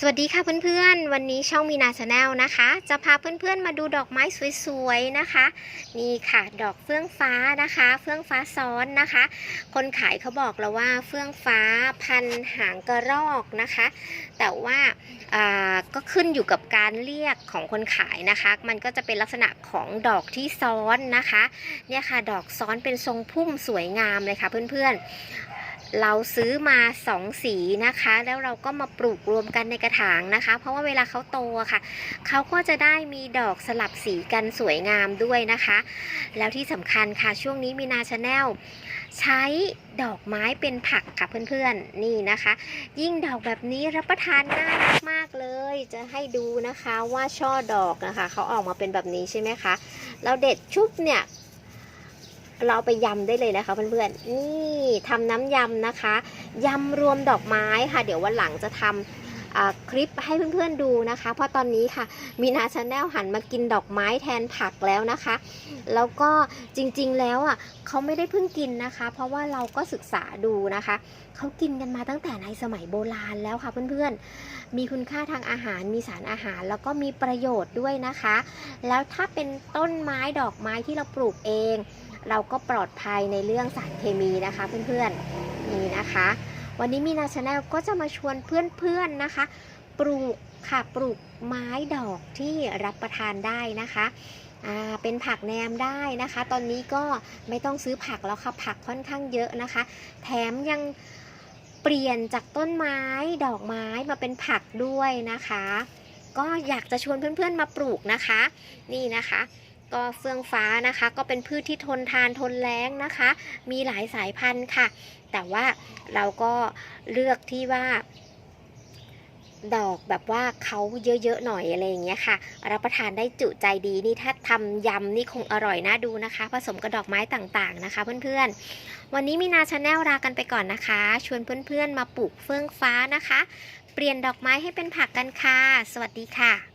สวัสดีค่ะเพื่อนๆ วันนี้ช่องมีนาชาแนลนะคะ จะพาเพื่อนๆมาดูดอกไม้สวยๆนะคะ นี่ค่ะดอกเฟื่องฟ้านะคะ เฟื่องฟ้าซ้อนนะคะ คนขายเขาบอกเราว่าเฟื่องฟ้าพันหางกระรอกนะคะ แต่ว่าอ่าก็ขึ้นอยู่กับการเรียกของคนขายนะคะ มันก็จะเป็นลักษณะของดอกที่ซ้อนนะคะ เนี่ยค่ะดอกซ้อนเป็นทรงพุ่มสวยงามเลยค่ะเพื่อนๆ เราซื้อมาสองสีนะคะ แล้วเราก็มาปลูกรวมกันในกระถางนะคะ เพราะว่าเวลาเขาโตะค่ะเขาก็จะได้มีดอกสลับสีกันสวยงามด้วยนะคะ แล้วที่สำคัญค่ะช่วงนี้มีนาชาแนลใช้ดอกไม้เป็นผักค่ะเพื่อนๆนี่นะคะ ยิ่งดอกแบบนี้รับประทานง่ายมากๆเลย จะให้ดูนะคะว่าช่อดอกนะคะเขาออกมาเป็นแบบนี้ใช่ไหมคะเราเด็ดชุบเนี่ย เราไปยำได้เลยนะคะเพื่อนๆนี่ทำน้ำยำนะคะยำรวมดอกไม้ค่ะ เดี๋ยววันหลังจะทำคลิปให้เพื่อนๆดูนะคะ เพราะตอนนี้ค่ะมีนาชาแนลหันมากินดอกไม้แทนผักแล้วนะคะ แล้วก็จริงๆแล้วอะเขาไม่ได้เพิ่งกินนะคะ เพราะว่าเราก็ศึกษาดูนะคะเขากินกันมาตั้งแต่ในสมัยโบราณแล้วค่ะเพื่อนๆ มีคุณค่าทางอาหารมีสารอาหาร แล้วก็มีประโยชน์ด้วยนะคะ แล้วถ้าเป็นต้นไม้ดอกไม้ที่เราปลูกเอง เราก็ปลอดภัยในเรื่องสารเคมีนะคะเพื่อนๆนี่นะคะ วันนี้มีนาชาแนลก็จะมาชวนเพื่อนๆนะคะ ปลูกค่ะปลูกไม้ดอกที่รับประทานได้นะคะเป็นผักแนมได้นะคะ ตอนนี้ก็ไม่ต้องซื้อผักแล้วค่ะผักค่อนข้างเยอะนะคะ แถมยังเปลี่ยนจากต้นไม้ดอกไม้มาเป็นผักด้วยนะคะ ก็อยากจะชวนเพื่อนๆมาปลูกนะคะ นี่นะคะ ก็เฟื่องฟ้านะคะ ก็เป็นพืชที่ทนทานทนแล้งนะคะ มีหลายสายพันธุ์ค่ะ แต่ว่าเราก็เลือกที่ว่า ดอกแบบว่าเขาเยอะๆหน่อยอะไรอย่างเงี้ยค่ะ รับประทานได้จุใจดีนี่ถ้าทำยำนี่คงอร่อยน่าดูนะคะ ผสมกับดอกไม้ต่างๆนะคะ เพื่อนๆ วันนี้มีนาชาแนลลากันไปก่อนนะคะ ชวนเพื่อนๆมาปลูกเฟื่องฟ้านะคะ เปลี่ยนดอกไม้ให้เป็นผักกันค่ะ สวัสดีค่ะ